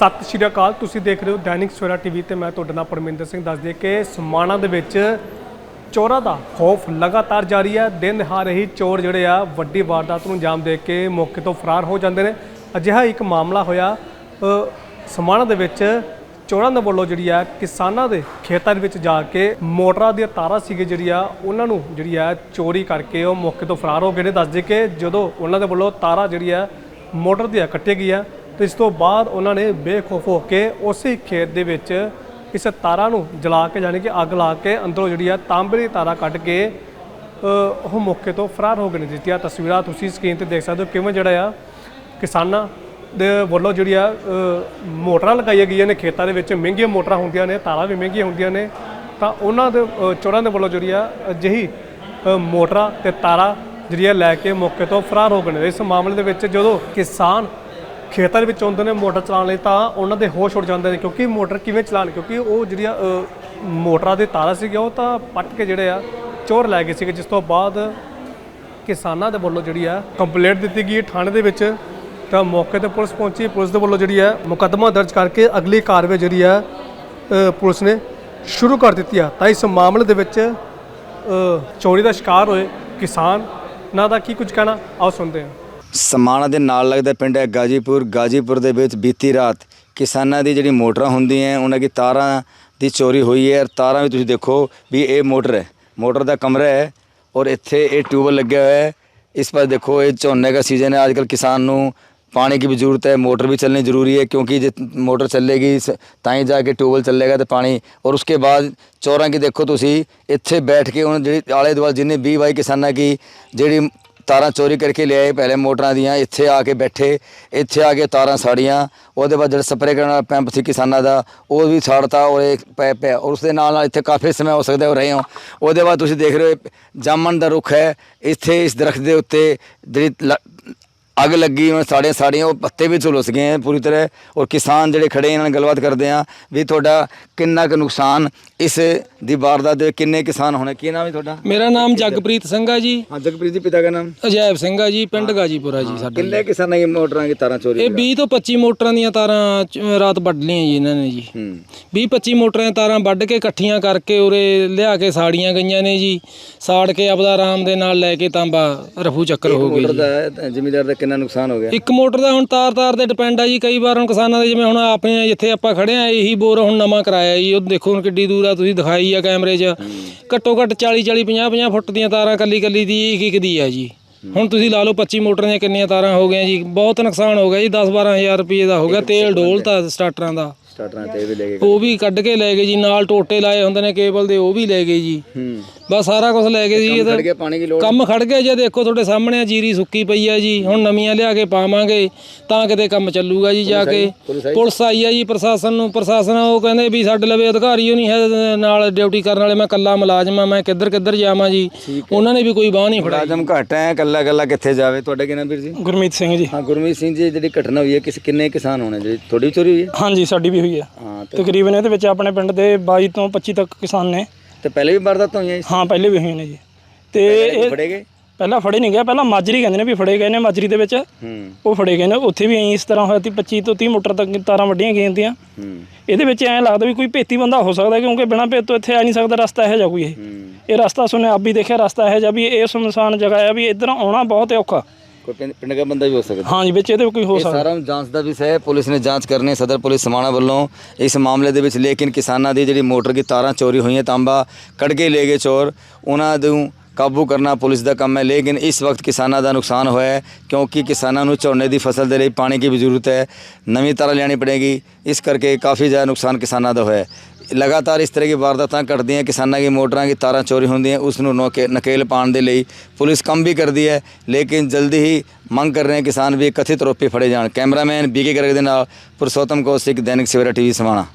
ਸਤਿ ਸ਼੍ਰੀ ਅਕਾਲ। ਤੁਸੀਂ ਦੇਖ ਰਹੇ ਹੋ ਦੈਨਿਕ ਸਵੇਰਾ ਟੀਵੀ ਤੇ ਮੈਂ ਤੁਹਾਡਾ ਨਾਮ ਪਰਮਿੰਦਰ ਸਿੰਘ ਦੱਸ ਦਈਏ ਕਿ ਸਮਾਣਾ ਦੇ ਵਿੱਚ ਚੋਰਾਂ ਦਾ ਖੌਫ ਲਗਾਤਾਰ ਜਾਰੀ ਹੈ। ਦਿਨ ਦਿਹਾੜੇ ਹੀ ਚੋਰ ਜਿਹੜੇ ਆ ਵੱਡੀ ਵਾਰਦਾਤ ਨੂੰ ਅੰਜਾਮ ਦੇ ਕੇ ਮੌਕੇ ਤੋਂ ਫਰਾਰ ਹੋ ਜਾਂਦੇ ਨੇ। ਅਜਿਹਾ ਇੱਕ ਮਾਮਲਾ ਹੋਇਆ। ਸਮਾਣਾ ਦੇ ਵਿੱਚ ਚੋਰਾਂ ਦੇ ਵੱਲੋਂ ਜਿਹੜੀ ਆ ਕਿਸਾਨਾਂ ਦੇ ਖੇਤਾਂ ਦੇ ਵਿੱਚ ਜਾ ਕੇ ਮੋਟਰਾਂ ਦੀਆਂ ਤਾਰਾਂ ਸੀਗੇ ਜਿਹੜੀ ਆ, ਉਹਨਾਂ ਨੂੰ ਜਿਹੜੀ ਆ ਚੋਰੀ ਕਰਕੇ ਉਹ ਮੌਕੇ ਤੋਂ ਫਰਾਰ ਹੋ ਗਏ ਨੇ। ਦੱਸਦੇ ਕਿ ਜਦੋਂ ਉਹਨਾਂ ਦੇ ਵੱਲੋਂ ਤਾਰਾਂ ਜਿਹੜੀ ਆ ਮੋਟਰ ਦੀਆਂ ਕੱਟੀਆਂ ਗਈਆਂ ਤੇ ਇਸ ਤੋਂ ਬਾਅਦ ਉਹਨਾਂ ਨੇ ਬੇਖੌਫ ਹੋ ਕੇ ਉਸੇ ਖੇਤ ਦੇ ਵਿੱਚ ਇਸ ਤਾਰਾਂ ਨੂੰ ਜਲਾ ਕੇ, ਯਾਨੀ ਕਿ ਅੱਗ ਲਾ ਕੇ ਅੰਦਰੋਂ ਜਿਹੜੀ ਆ ਤਾਂਬੇ ਦੀ ਤਾਰਾਂ ਕੱਢ ਕੇ ਉਹ ਮੌਕੇ ਤੋਂ ਫਰਾਰ ਹੋ ਗਏ ਨੇ ਜਿਸ ਦੀਆਂ ਤਸਵੀਰਾਂ ਤੁਸੀਂ ਸਕਰੀਨ ਤੇ ਦੇਖ ਸਕਦੇ ਹੋ ਕਿਵੇਂ ਜਿਹੜਾ ਆ ਕਿਸਾਨਾਂ ਦੇ ਵੱਲੋਂ ਜਿਹੜੀ ਆ ਮੋਟਰਾਂ ਲਗਾਈਆਂ ਗਈਆਂ ਨੇ ਖੇਤਾਂ ਦੇ ਵਿੱਚ। ਮਹਿੰਗੀਆਂ ਮੋਟਰਾਂ ਹੁੰਦੀਆਂ ਨੇ, ਤਾਰਾਂ ਵੀ ਮਹਿੰਗੀਆਂ ਹੁੰਦੀਆਂ ਨੇ। ਤਾਂ ਉਹਨਾਂ ਦੇ ਚੋਰਾਂ ਦੇ ਵੱਲੋਂ ਜਿਹੜੀ ਆ ਅਜਿਹੀ ਮੋਟਰਾਂ ਤੇ ਤਾਰਾਂ ਜਿਹੜੀਆਂ ਲੈ ਕੇ ਮੌਕੇ ਤੋਂ ਫਰਾਰ ਹੋ ਗਏ ਨੇ ਇਸ ਮਾਮਲੇ ਦੇ ਵਿੱਚ ਜਦੋਂ ਕਿਸਾਨ ਖੇਤਾਂ ਦੇ ਵਿੱਚ ਆਉਂਦੇ ਨੇ ਮੋਟਰ ਚਲਾਉਣ ਲਈ, ਤਾਂ ਉਹਨਾਂ ਦੇ ਹੋਸ਼ ਉੱਡ ਜਾਂਦੇ ਨੇ ਕਿਉਂਕਿ ਮੋਟਰ ਕਿਵੇਂ ਚਲਾਉਣ, ਕਿਉਂਕਿ ਉਹ ਜਿਹੜੀਆਂ ਮੋਟਰਾਂ ਦੇ ਤਾਰਾਂ ਸੀਗੀਆਂ, ਉਹ ਤਾਂ ਪੱਟ ਕੇ ਜਿਹੜੇ ਆ, ਚੋਰ ਲੈ ਗਏ ਸੀਗੇ, ਜਿਸ ਤੋਂ ਬਾਅਦ ਕਿਸਾਨਾਂ ਦੇ ਵੱਲੋਂ ਜਿਹੜੀ ਆ ਕੰਪਲੇਂਟ ਦਿੱਤੀ ਗਈ ਥਾਣੇ ਦੇ ਵਿੱਚ। ਤਾਂ ਮੌਕੇ ਤੇ ਪੁਲਿਸ ਪਹੁੰਚੀ, ਪੁਲਿਸ ਦੇ ਵੱਲੋਂ ਜਿਹੜੀ ਆ ਮੁਕੱਦਮਾ ਦਰਜ ਕਰਕੇ ਅਗਲੀ ਕਾਰਵਾਈ ਜਿਹੜੀ ਆ ਪੁਲਿਸ ਨੇ ਸ਼ੁਰੂ ਕਰ ਦਿੱਤੀ ਆ। ਤਾਂ ਇਸ ਮਾਮਲੇ ਦੇ ਵਿੱਚ ਚੋਰੀ ਦਾ ਸ਼ਿਕਾਰ ਹੋਏ ਕਿਸਾਨ। ਨਾ ਦਾ ਕੀ ਕੁਝ ਕਹਿਣਾ, ਆਓ ਸੁਣਦੇ ਹਾਂ। ਸਮਾਣਾ ਦੇ ਨਾਲ ਲੱਗਦਾ ਪਿੰਡ ਹੈ ਗਾਜੀਪੁਰ ਗਾਜੀਪੁਰ ਦੇ ਵਿੱਚ ਬੀਤੀ ਰਾਤ ਕਿਸਾਨਾਂ ਦੀ ਜਿਹੜੀ ਮੋਟਰਾਂ ਹੁੰਦੀਆਂ ਉਹਨਾਂ ਦੀ ਤਾਰਾਂ ਦੀ ਚੋਰੀ ਹੋਈ ਹੈ ਔਰ ਤਾਰਾਂ ਵੀ ਤੁਸੀਂ ਦੇਖੋ ਵੀ ਇਹ ਮੋਟਰ ਹੈ ਮੋਟਰ ਦਾ ਕਮਰਾ ਹੈ ਔਰ ਇੱਥੇ ਇਹ ਟਿਊਬਲ ਲੱਗਿਆ ਹੋਇਆ ਹੈ ਇਸ ਪਰ ਦੇਖੋ ਇਹ ਝੋਨੇ ਦਾ ਸੀਜ਼ਨ है आजकल किसान ਨੂੰ पानी की भी ज़रूरत है मोटर भी चलनी ज़रूरी है क्योंकि जित मोटर ਚੱਲੇਗੀ ਤਾਂ ਹੀ ਜਾ ਕੇ ਟਿਊਬਲ ਚੱਲੇਗਾ ਤੇ ਪਾਣੀ ਔਰ ਉਸਕੇ ਬਾਅਦ ਚੋਰਾਂ ਕੀ ਦੇਖੋ ਤੁਸੀਂ ਇੱਥੇ ਬੈਠ ਕੇ ਉਹਨਾਂ ਜਿਹੜੀ ਆਲੇ ਦੁਆਲੇ ਜਿੰਨੇ 20 ਬਾਈ ਕਿਸਾਨਾਂ ਕੀ ਜਿਹੜੀ ਤਾਰਾਂ ਚੋਰੀ ਕਰਕੇ ਲਿਆਏ ਪਹਿਲੇ ਮੋਟਰਾਂ ਦੀਆਂ, ਇੱਥੇ ਆ ਕੇ ਬੈਠੇ, ਇੱਥੇ ਆ ਕੇ ਤਾਰਾਂ ਸਾੜੀਆਂ, ਉਹਦੇ ਬਾਅਦ ਜਿਹੜਾ ਸਪਰੇਅ ਕਰਨ ਵਾਲਾ ਪੈਂਪ ਸੀ ਕਿਸਾਨਾਂ ਦਾ, ਉਹ ਵੀ ਸਾੜਤਾ ਔਰ ਇੱਕ ਪੈਪ ਹੈ ਔਰ ਉਸ ਦੇ ਨਾਲ ਨਾਲ ਇੱਥੇ ਕਾਫੀ ਸਮੇਂ ਹੋ ਸਕਦਾ ਹੋ ਰਹੇ ਹੋ। ਉਹਦੇ ਬਾਅਦ ਤੁਸੀਂ ਦੇਖ ਰਹੇ ਹੋ, ਜਾਮਣ ਦਾ ਰੁੱਖ ਹੈ, ਇੱਥੇ ਇਸ ਦਰਖਤ ਦੇ ਉੱਤੇ ਜਿਹੜੀ ਲ- ਅੱਗ ਲੱਗੀ ਉਹਨਾਂ ਸਾੜੀਆਂ ਸਾੜੀਆਂ ਉਹ ਪੱਤੇ ਵੀ ਝੁਲਸ ਗਏ ਹੈ ਪੂਰੀ ਤਰ੍ਹਾਂ। ਔਰ ਕਿਸਾਨ ਜਿਹੜੇ ਖੜੇ ਇਹਨਾਂ ਨਾਲ ਗੱਲਬਾਤ ਕਰਦੇ ਆ ਵੀ ਤੁਹਾਡਾ ਕਿੰਨਾ ਕੁ ਨੁਕਸਾਨ ਇਸ ਦੀ ਵਾਰਦਾਤ ਦੇ ਕਿੰਨੇ ਕਿਸਾਨ ਹੋਣੇ? ਕੀ ਨਾਮ ਹੈ ਤੁਹਾਡਾ? ਮੇਰਾ ਨਾਮ ਜਗਪ੍ਰੀਤ ਸਿੰਘ ਆ ਜੀ। ਹਾਂ ਜਗਪ੍ਰੀਤ ਜੀ ਪਿਤਾ ਦਾ ਨਾਮ? ਅਜੈਬ ਸਿੰਘ ਆ ਜੀ ਪਿੰਡ ਗਾਜੀਪੁਰਾ ਜੀ ਸਾਡਾ ਕਿੰਨੇ ਕਿਸਾਨਾਂ ਦੀ ਮੋਟਰਾਂ ਦੀ ਤਾਰਾਂ ਚੋਰੀ ਇਹ 20 ਤੋਂ 25 ਮੋਟਰਾਂ ਦੀਆਂ ਤਾਰਾਂ ਰਾਤ ਵੱਢ ਲਈਆਂ ਜੀ ਇਹਨਾਂ ਨੇ ਜੀ। ਹੂੰ। 20 25 ਮੋਟਰਾਂ ਦੀਆਂ ਤਾਰਾਂ ਵੱਢ ਕੇ ਇਕੱਠੀਆਂ ਕਰਕੇ ਉਰੇ ਲਿਆ ਕੇ ਸਾੜੀਆਂ ਗਈਆਂ ਨੇ ਜੀ। ਸਾੜ ਕੇ ਆਪਦਾ ਆਰਾਮ ਦੇ ਨਾਲ ਲੈ ਕੇ ਤਾਂਬਾ ਰਫੂ ਚੱਕਰ ਹੋ ਗਈ ਮੋਟਰ ਜੀ। ਦਾ ਜ਼ਿਮੀਦਾਰ ਦਾ ਕਿੰਨਾ ਨੁਕਸਾਨ ਹੋ ਗਿਆ? ਇੱਕ ਮੋਟਰ ਦਾ ਹੁਣ ਤਾਰ ਤਾਰ ਦੇ ਡਿਪੈਂਡ ਆ ਜੀ ਕਈ ਵਾਰ ਹੁਣ ਕਿਸਾਨਾਂ ਦੇ ਜਿਵੇਂ ਹੁਣ ਆਪਣੇ ਜਿੱਥੇ ਆਪਾਂ ਖੜੇ ਆ ਇਹੀ ਬੋਰ ਹੁਣ ਨਵਾਂ ਕਰਾਇਆ ਜੀ। ਉਹ ਦੇਖੋ ਹੁਣ ਕਿੱਡੀ ਦੂਰ ਆ ਤੁਸੀਂ ਦਿਖਾਈ ਆ ਕੈਮਰੇ 'ਚ। ਘੱਟੋ ਘੱਟ 40 40 50 50 ਫੁੱਟ ਦੀਆਂ ਤਾਰਾਂ ਕੱਲੀ ਕੱਲੀ ਦੀ ਇੱਕ ਇੱਕ ਦੀ ਆ ਜੀ। ਹੁਣ ਤੁਸੀਂ ਲਾ ਲਓ 25 ਮੋਟਰਾਂ ਦੀਆਂ ਕਿੰਨੀਆਂ ਤਾਰਾਂ ਹੋ ਗਈਆਂ ਜੀ। ਬਹੁਤ ਨੁਕਸਾਨ ਹੋ ਗਿਆ ਜੀ 10 12000 ਰੁਪਏ ਦਾ ਹੋ ਗਿਆ ਤੇਲ ਡੋਲਤਾ ਸਟਾਰਟਰਾਂ ਦਾ। ਸਟਾਰਟਰਾਂ ਤੇ ਵੀ ਲੈ ਕੇ ਉਹ ਵੀ ਕੱਢ ਕੇ ਲੈ ਗਏ ਜੀ ਨਾਲ ਟੋਟੇ ਲਾਏ ਹੁੰਦੇ ਨੇ ਕੇਬਲ ਦੇ ਉਹ ਵੀ ਲੈ ਗਏ ਜੀ। ਹੂੰ। ਬਸ ਸਾਰਾ ਕੁਝ ਲੈ ਗਏ ਜੀ ਇਹ ਤਾਂ ਖੜ ਕੇ ਪਾਣੀ ਦੀ ਲੋੜ ਕੰਮ ਖੜ ਗਿਆ ਜੇ ਦੇਖੋ ਤੁਹਾਡੇ ਸਾਹਮਣੇ ਆ ਜੀਰੀ ਸੁੱਕੀ ਪਈ ਆ ਜੀ ਹੁਣ ਨਵੀਆਂ ਲਿਆ ਕੇ ਪਾਵਾਂਗੇ ਤਾਂ ਕਿਤੇ ਕੰਮ ਚੱਲੂਗਾ ਜੀ ਜਾ ਕੇ। ਪੁਲਿਸ ਆਈ? ਆ ਜੀ ਪ੍ਰਸ਼ਾਸਨ ਨੂੰ ਪ੍ਰਸ਼ਾਸਨ ਉਹ ਕਹਿੰਦੇ ਵੀ ਸਾਡੇ ਲਵੇ ਅਧਿਕਾਰੀ ਉਹ ਨਹੀਂ ਹੈ ਨਾਲ ਡਿਊਟੀ ਕਰਨ ਵਾਲੇ ਮੈਂ ਕੱਲਾ ਮੁਲਾਜ਼ਮ ਆ ਮੈਂ ਕਿੱਧਰ ਕਿੱਧਰ ਜਾਵਾਂ ਜੀ। ਉਹਨਾਂ ਨੇ ਵੀ ਕੋਈ ਬਾਹ ਨਹੀਂ ਫੜਾਈ। ਮੁਲਾਜ਼ਮ ਘੱਟ ਹੈ ਕੱਲਾ ਕੱਲਾ ਕਿੱਥੇ ਜਾਵੇ? ਤੁਹਾਡਾ ਕੀ ਨਾਮ ਵੀਰ ਜੀ? ਗੁਰਮੀਤ ਸਿੰਘ ਜੀ। ਹਾਂ ਗੁਰਮੀਤ ਸਿੰਘ ਜੀ ਜਿਹੜੀ ਘਟਨਾ ਹੋਈ ਹੈ ਕਿਸ ਕਿੰਨੇ ਕਿਸਾਨ ਹੋਣੇ ਜੀ? ਤੁਹਾਡੀ ਚੋਰੀ ਹੋਈ ਹੈ? ਹਾਂਜੀ ਸਾਡੀ ਵੀ ਹੋਈ ਹੈ। ਤਕਰੀਬਨ ਇਹਦੇ ਵਿੱਚ ਆਪਣੇ ਪਿੰਡ ਦੇ 22 ਤੋਂ 25 ਤੱਕ ਕਿਸਾਨ ਨੇ। ਤੇ ਪਹਿਲੇ ਵੀ ਵਾਰਦਾਤ ਹੋਈਆਂ ਇਸ ਹਾਂ ਪਹਿਲੇ ਵੀ ਹੋਏ ਨੇ ਜੀ। ਤੇ ਇਹ ਫੜੇ ਗਏ? ਪਹਿਲਾਂ ਫੜੇ ਨਹੀਂ ਗਿਆ ਪਹਿਲਾਂ ਮਾਜਰੀ ਕਹਿੰਦੇ ਨੇ ਵੀ ਫੜੇ ਗਏ ਨੇ ਮਾਜਰੀ ਦੇ ਵਿੱਚ। ਹੂੰ। ਉਹ ਫੜੇ ਗਏ ਨੇ ਉੱਥੇ ਵੀ ਐਂ ਇਸ ਤਰ੍ਹਾਂ ਹੋਇਆ ਸੀ 25 ਤੋਂ 30 ਮੋਟਰ ਤੱਕ ਤਾਰਾਂ ਵੱਡੀਆਂ ਗਈਆਂ ਤੀਆਂ ਹੂੰ। ਇਹਦੇ ਵਿੱਚ ਐਂ ਲੱਗਦਾ ਵੀ ਕੋਈ ਭੇਤੀ ਬੰਦਾ ਹੋ ਸਕਦਾ ਕਿਉਂਕਿ ਬਿਨਾਂ ਭੇਤ ਤੋਂ ਇੱਥੇ ਆ ਨਹੀਂ ਸਕਦਾ ਰਸਤਾ ਇਹੋ ਜਿਹਾ ਕੋਈ ਇਹ। ਇਹ ਰਸਤਾ ਸੁਣਿਆ ਆਪ ਵੀ ਦੇਖਿਆ ਰਸਤਾ ਇਹੋ ਜਿਹਾ ਵੀ ਇਹ ਸੁਨਸਾਨ ਜਗ੍ਹਾ ਆ ਵੀ ਇੱਧਰ ਆਉਣਾ ਬਹੁਤ ਔਖਾ। ਕੋਈ ਪਿੰਡ ਪਿੰਡ ਦਾ ਬੰਦਾ ਵੀ ਹੋ ਸਕਦਾ। ਹਾਂਜੀ ਵਿੱਚ ਇਹਦੇ ਕੋਈ ਹੋ ਇਹ ਸਕਦਾ। ਸਾਰਾ ਜਾਂਚ ਦਾ ਵਿਸ਼ਾ ਹੈ ਪੁਲਿਸ ਨੇ ਜਾਂਚ ਕਰਨੀ ਹੈ ਸਦਰ ਪੁਲਿਸ ਸਮਾਣਾ ਵੱਲੋਂ ਇਸ ਮਾਮਲੇ ਦੇ ਵਿੱਚ ਲੇਕਿਨ ਕਿਸਾਨਾਂ ਦੀ ਜਿਹੜੀ ਮੋਟਰ ਦੀ ਤਾਰਾਂ ਚੋਰੀ ਹੋਈਆਂ ਤਾਂਬਾ ਕੱਢ ਕੇ ਲੈ ਗਏ ਚੋਰ ਉਹਨਾਂ ਨੂੰ ਕਾਬੂ ਕਰਨਾ ਪੁਲਿਸ ਦਾ ਕੰਮ ਹੈ ਲੇਕਿਨ ਇਸ ਵਕਤ ਕਿਸਾਨਾਂ ਦਾ ਨੁਕਸਾਨ ਹੋਇਆ ਹੈ ਕਿਉਂਕਿ ਕਿਸਾਨਾਂ ਨੂੰ ਝੋਨੇ ਦੀ ਫਸਲ ਦੇ ਲਈ ਪਾਣੀ ਦੀ ਵੀ ਜ਼ਰੂਰਤ ਹੈ ਨਵੀਂ ਤਾਰਾਂ ਲੈਣੀ ਪੜੇਗੀ ਇਸ ਕਰਕੇ ਕਾਫੀ ਜ਼ਿਆਦਾ ਨੁਕਸਾਨ ਕਿਸਾਨਾਂ ਦਾ ਹੋਇਆ ਹੈ। ਲਗਾਤਾਰ ਇਸ ਤਰ੍ਹਾਂ ਦੀ ਵਾਰਦਾਤਾਂ ਘਟਦੀਆਂ, ਕਿਸਾਨਾਂ ਦੀ ਮੋਟਰਾਂ ਦੀ ਤਾਰਾਂ ਚੋਰੀ ਹੁੰਦੀਆਂ, ਉਸ ਨੂੰ ਨੋਕੇ- ਨਕੇਲ ਪਾਉਣ ਦੇ ਲਈ ਪੁਲਿਸ ਕੰਮ ਵੀ ਕਰਦੀ ਹੈ, ਲੇਕਿਨ ਜਲਦੀ ਹੀ ਮੰਗ ਕਰ ਰਹੇ ਹਨ ਕਿਸਾਨ ਵੀ ਕਥਿਤ ਰੂਪ ਫੜੇ ਜਾਣ। ਕੈਮਰਾਮੈਨ ਬੀਕੇ ਗਰਗ ਦੇ ਨਾਲ ਪੁਰਸ਼ੋਤਮ ਕੌਸ਼ਿਕ ਦੈਨਿਕ ਸਵੇਰਾ ਟੀਵੀ, ਸਮਾਣਾ।